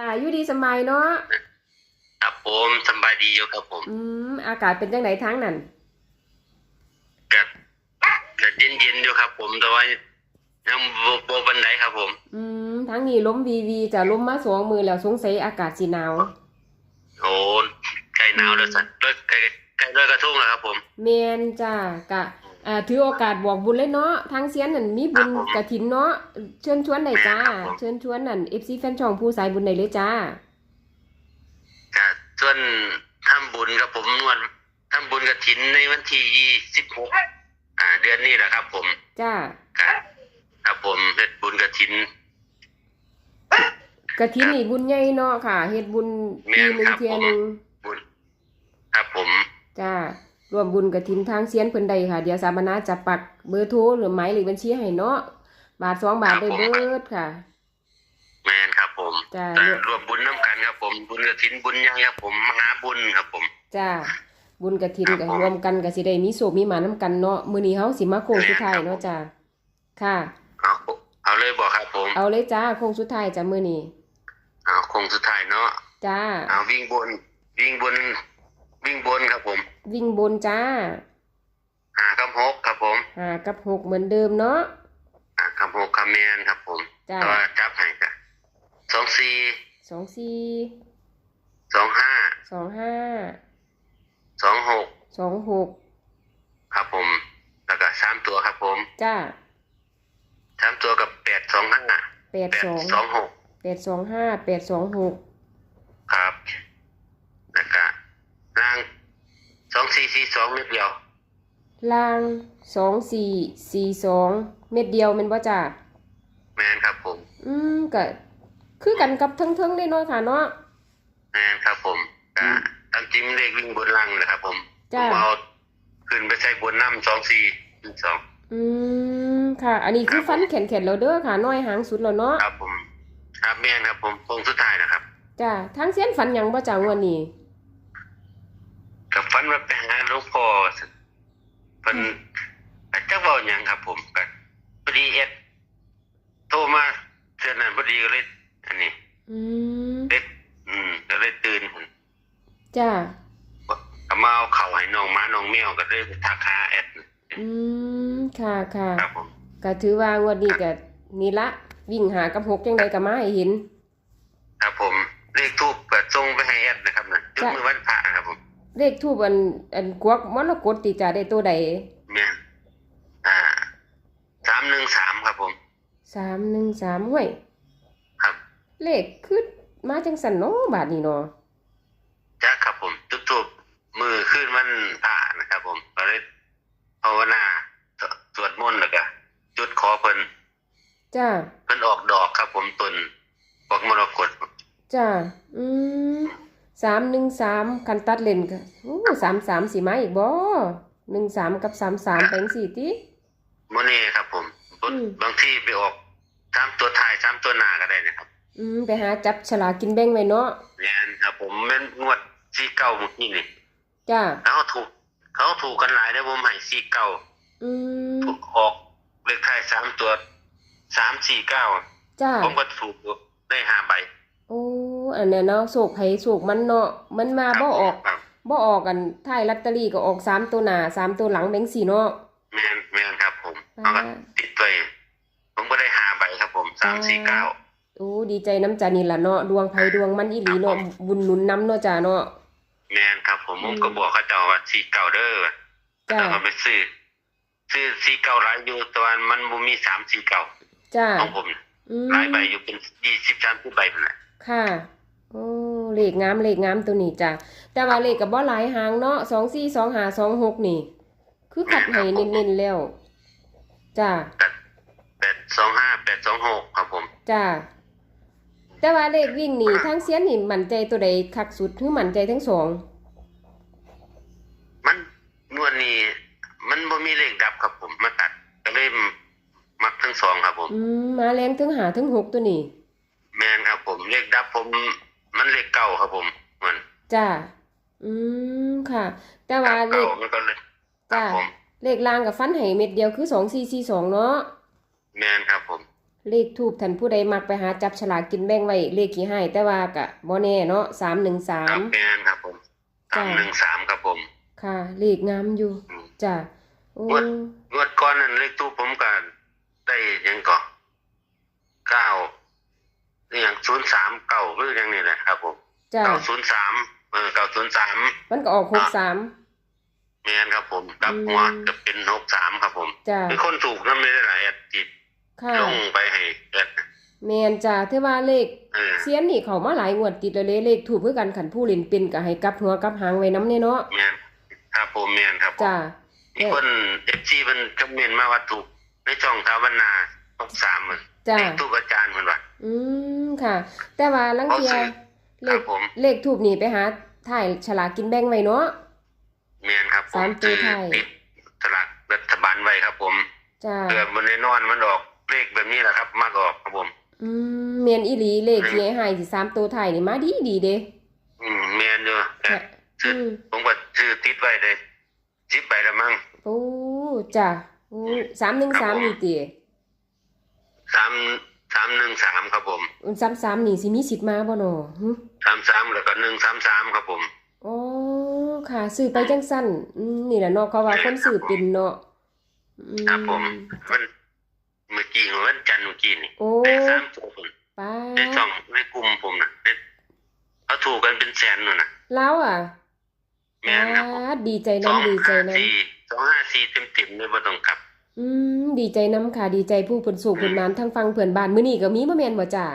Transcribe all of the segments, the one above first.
อ่าอยู่ดีสำบายเนาะครับผมสำบายดีอยู่ครับผม อืมอากาศเป็นจังไดทั้งนั้นก็ก็เย็นเย็นๆอยู่ครับ ผมแต่ว่ายังบ่บ่บันไดครับผม อืมทั้งนี้ลมวีวีจะลมมาสองมือแล้วสงสัยอากาศสิหนาวโอ้ใกล้หนาวแล้วสันเลิกใกล้ใกล้เลิกกระทุ่งแล้วครับผมแมนจ้ากะ อ่าถือโอกาสบอกบุญเลยเนาะทางเสียนนั่นมีบุญครับผมกฐินเนาะเชิญชวนได้จ้าครับผมเชิญชวนนั่น FC แฟนช่องผู้สายบุญได้เลยจ้าก็ส่วนทำบุญครับผมนวดทำบุญกระถินในวันที่ยี่สิบหกอ่า เดือนนี้แหละครับ ผมจ้าครับครับผมเฮ็ดบุญกระถินกฐินนี่บุญใหญ่เนาะค่ะเฮ็ดบุญแม่ปีนหนึงครับเทียหนึงบุญครับผมจ้า รวมบุญกฐินทางเสียนเพิ่นใดค่ะ เดี๋ยวสามณะจะปักเบอร์โทรหรือหมายเลขบัญชีให้เนาะบาทสองบาทได้เบิดค่ะ แมนครับผมจ้าก็รวมบุญน้ำกันครับผม บุญกระถินบุญใหญ่ครับผมมหาบุญครับผม จ้าบุญกฐินครับก็ผมรวมกันก็สิได้มีโศกมีหมานํกันเนาะมื้อนี้เฮาสิมาโค้งสุดท้ายเนาะจ้าค่ะ เอาเอาเลยบอกครับผม เอาเลยจ้าโค้งสุดท้ายจ้ามื้อนี้เอาคงสุดท้ายเนาะจ้าเอาวิ่งบนวิ่งบน วิ่งบนครับผม วิ่งบนจ้าหาคำหกครับผมหากับหกเหมือนเดิมเนาะหาคำหกคำแมนครับผมจ้าแต่ว่าจับให้กันสองสี่สองสี่สองห้าสองห้าสองหกสองหกครับผม แล้วก็สามตัวครับผม จ้าสามตัวกับแปดสองห้าแปดแปดสองสองหกแปดสองห้าแปดสองหกครับแล้วก็ร่าง สองสี่สี่สองนิดเดียว ล่างสองสี่สี่สองเม็ดเดียวแมันบ่จ้าแมนครับผม อืมก็คือกันกับทั้งเทิงได้เนาะค่ะเนาะ แมนครับผมอืก็มตามจริงเลขวิ่งบนลังนะครับผมผจ้ามเอาขึ้นไปใช้บนน้ำสองสี่สองอืมค่ะ อันนี้คือฟันแข็งๆแล้วเด้อค่ะน้อยหางสุดแล้วเนาะครับผม ครับแม่นครับผมคงสุดท้ายนะครับ จ้าทางเสียนฝันหยังบ่จ้างวันนี้ กับฟันว่าไปหาหลวงพ่อเพิ่นอาจจะเว้าหยังครับ ผมก็พอดีเอ็ดโทรมาเทื่อนั้นพอดีก็เลยอันนี้อืมเล็ดอืมก็เลยตื่นจ้าก็มาเอาข้าวให้น้องหมาน้องแมวก็เลยไปทักหาแอดอืมค่ะค่ะครับผมก็ถือว่างวดนี้ก็นี่ละวิ่งหากับหกจังไดก็มาให้เห็น ครับผมเลขทูปก็ส่งไปให้แอดนะครับนะจุดจ้ะมือวันพระครับผม เลขทูบอันอันกวักมรกตติจ้าได้ตัวใดแม่นอ่า313ครับผมสามหนึ่งสามห้วยครับ เลขคือมาจังสันเนาะบาทนี้เนาะจ้าครับผมจุดทูปมือขึ้นวันพระนะครับผมก็เลยภาวนาสสวดมนต์แล้วก็จุดขอเพิ่นจ้าเพิ่นออกดอกครับผมต้นพวกมรกตจ้าอืม สามหนึ่งสามคันตัดเลนก็โอ้สามสามสี่ไม้อีกบ่หนึ่งสามกับสามสามเป็นสี่ติโมเน่ครับ ผมบางอืมบางที่ไปออกตามตัวท้ายตามตัวหน้าก็ได้นะครับ อืมไปหาจับฉลากกินแบ่งไว้เนาะแม่นครับ ผมแม่นงวดสี่เก้าเมื่อกี้นี่จ้าแล้วเขาถูก เขาถูกกันหลายได้อผมให้สี่เก้าอืมถูกออกเลขท้ายสามตัวสามสี่เก้าจ้าผมก็ถูกอยู่ได้ห้าใบ โอ้อันเนี้ยเนาะโศกไผโศกมันเนาะมันมาบ่ออกครับบ่ออกกันท้ายลอตเตอรี่ก็ออกสามตัวหน้าสามตัวหลังแบงค์สี่เนาะแม่นแม่นครับผมอ่าเอาก็ติดไว้ผมก็ได้ห้าใบครับผมสามสี่เก้าโอ้ดีใจน้ำจานี่ล่ะเนาะดวงไผดวงมันอีหลีเนาะบุญหนุนนำเนาะจ้าเนาะแม่นครับผมอืผมมก็บอกเขาเจ้าว่าสี่เก้าเด้อจ้าแล้วก็ไปซื้อซื้อสี่เก้าหลายอยู่แต่ว่ามันบ่มีสามสี่เก้าจ้าของผมน่ะอืมหลายใบอยู่เป็นยี่สิบสามสิบใบนั่นแหละ ค่ะโอ้เลขงามเลขงามตัวนี้จ้ะแต่ว่าเลขก็บ่หลายหางเนาะสองสี่สองห้าสองหกนี่ คือขัดให้เน้นๆแล้วจ้าแปดสองห้าแปดสองหกครับผมจ้าแต่ว่าเลขวิ่งนี่ทั้งเสียนนี่มั่นใจตัวใดคักสุดหรือมั่นใจทั้งสองมันนวดนี้มันบ่มีเลขดับครับผมมาตัดก็เลยมักทั้งสองครับผม อืมมาแรงทั้งหาทั้งหกตัวนี่ แมนครับผมเลขดับผม มันเลขเก้าครับผมมันจ้าอืมค่ะ แต่ว่าเลเก้าขมันก็เลยครัจ้าบผมเลขล่างกับฟันให้เม็ดเดียวคือสองสี่สี่สองเนาะแมนครับผม เลขทูบท่านผู้ใดมักไปหาจับฉลากกินแบ่งไว้เลขขี้ให้แต่ว่ากะบ่แน่เนาะสามหนึ่งสาครัม บแม่นครับผมจ้ะ สามหนึ่งสามครับผม ค่ะ เลขงามอยู่อืม จ้ะโอ้งวดงวดก่อนนั้นเลขตู้ผมก็ได้หยังก็เก้าอหย่างศูนย์สามเก้าหรืออยังนี่แหละครับผม จ้ะเก้าศูนย์สามเออเก้าศูนย์สามมันก็ออกหกสามแม่นครับผมกลับอืมหัวจะเป็นหกสามครับผมจ้ะมีคนถูกนั่นไม่ได้หลายแอดจิตค่ะลงไปให้แอดแมนจ้ะถือว่าเลขเออเสียนนี่เขามาหลายงวดติดแล้วเลยเลขถูกเพื่อกันขันผู้เล่นเป็นก็ให้กลับหัวกลับหางไว้น้ำเนี่ยเนาะแม่นครับผมแม่นครับผมจ้ะมีคนเอฟซีมันคอมเมนต์มาว่าถูกในช่องทาวนาหกสามมันจ้ะเลขตู้อาจารย์คนว่าอืมค่ะ แต่ว่าลังเทีย เขาซื้อเลครัขบผม เลขถูกนี่ไปหาถ่ายฉลากกินแบ่งไว้เนาะ แม่นครับผสามมตัวไทย ติดสลากรัฐบาลไว้ครับ ผมจ้ะเพื่อมันในนอนมันออกเลขแบบนี้แหละครับ มากออกครับผม อืมเมียนอีหลีเลขที่ให้ให้สิสามตัวไทายนี่มาดีดีเด้อืมแม่นอยู่แต่ค่ะซื้ออืมผมก็ซื้อติดไว้ได้สิบใบละมั้งโอ้จ้ะโอ้สามหนึ่งสามนี่ติสาม สามหนึ่งสามครับผมสามสามนี่สิมีสิทธิ์มาบ่เนาะหึสามสามแล้วก็หนึ่งสามสามครับผมอ๋อค่ะซื้อไปจังสั้นอืมนี่แหละเนาะเขาว่าคนซื้อเป็นเนาะอืครับผมมันเมื่อกี้วันจันทร์เมื่อกี้นี่โอ้ได้สามตัวผมป้าในช่องในกลุ่มผมนะได้เขาถูกกันเป็นแสนนู่นนะแล้วอะแม่นครับผมป้าดีใจสองน้ำดีใจห้าน้ำสี่สองห้าสี่เต็มเต็มๆเลยบ่ต้องกลับ อืมดีใจน้ำค่ะดีใจผู้เพิ่นสูงเพิ่นนานทั้งฟังเพิ่นบ้านมื้อนี้ก็มีบ่แม่นบ่จ้า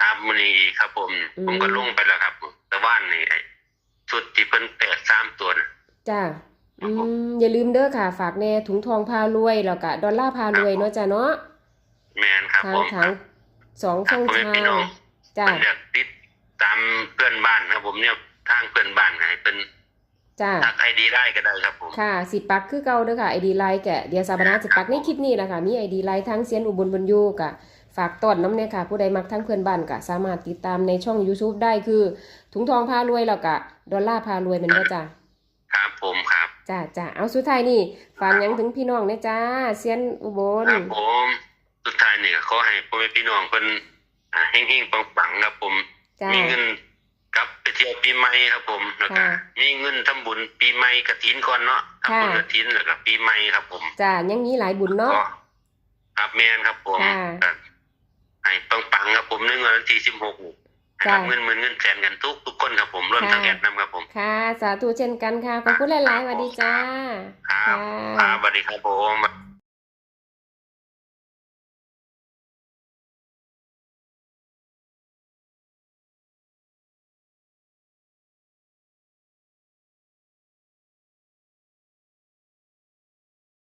ครับมื้อนี้ครับผมอืมผมก็ลงไปแล้วครับ แต่ว่านนี่ไอ้ชุดที่เพิ่นแตกสามตัวน่ะจ้าอืมอย่าลืมเด้อค่ะ ฝากแน่ถุงทองพารวยแล้วก็ดอลลาร์พารวยเนาะจ้าเนาะแม่นครับทาผงมทางสองครัช่บองผมทาพี่งน้องจ้าเพิ่นอยากติดตามเพื่อนบ้านครับผมเนี่ยทางเพื่อนบ้านให้เป็น จ้าทักไอดีได้ก็ได้ครับผมค่ะสิปักคือเก่าเด้อค่ะ ID ไลน์แกะเดี๋ยวสาบนาจะปักในคลิปนี้แหละค่ะมี ID ไลน์ทั้งเซียนอุบลบนยูกะฝากต้อนน้ำเนี่ยค่ะ ผู้ใดมักทั้งเพื่อนบ้านกะสามารถติดตามในช่อง YouTube ได้คือ ถุงทองพารวยแล้วกะดอลลาร์พารวยเป็นบ่จ้าครับผมครับจ้าจ้าเอาสุดท้ายนี่ฝากหยังถึงพี่น้องเนี่ยจ้าเซียนอุบลครับผมสุดท้ายนี่ก็ขอให้พ่อแม่พี่น้องเพิ่นอ่าเฮงๆปังๆครับผมจ้ามีเงิน กลับไปเที่ยวปีใหม่ครับผมแล้วก็ค่ะมีเงินทำบุญปีใหม่กฐินก่อนเนาะทำบุญค่ะกฐินแล้วก็ปีใหม่ครับผมจ้ายังมีหลายบุญเนาะ ก็ครับแม่นครับผมค่ะก็ให้ปังๆครับผมในวันที่สิบหกให้จ้ะ รับเงินหมื่นเงินแสนกันทุกทุกคนครับผมรวมทั้งค่ะแอดนำครับผม ค่ะ สาธุเช่นกันค่ะขอบคุณหลายๆสวัสดีจ้า ครับค่ะ ครับสวัสดีครับผม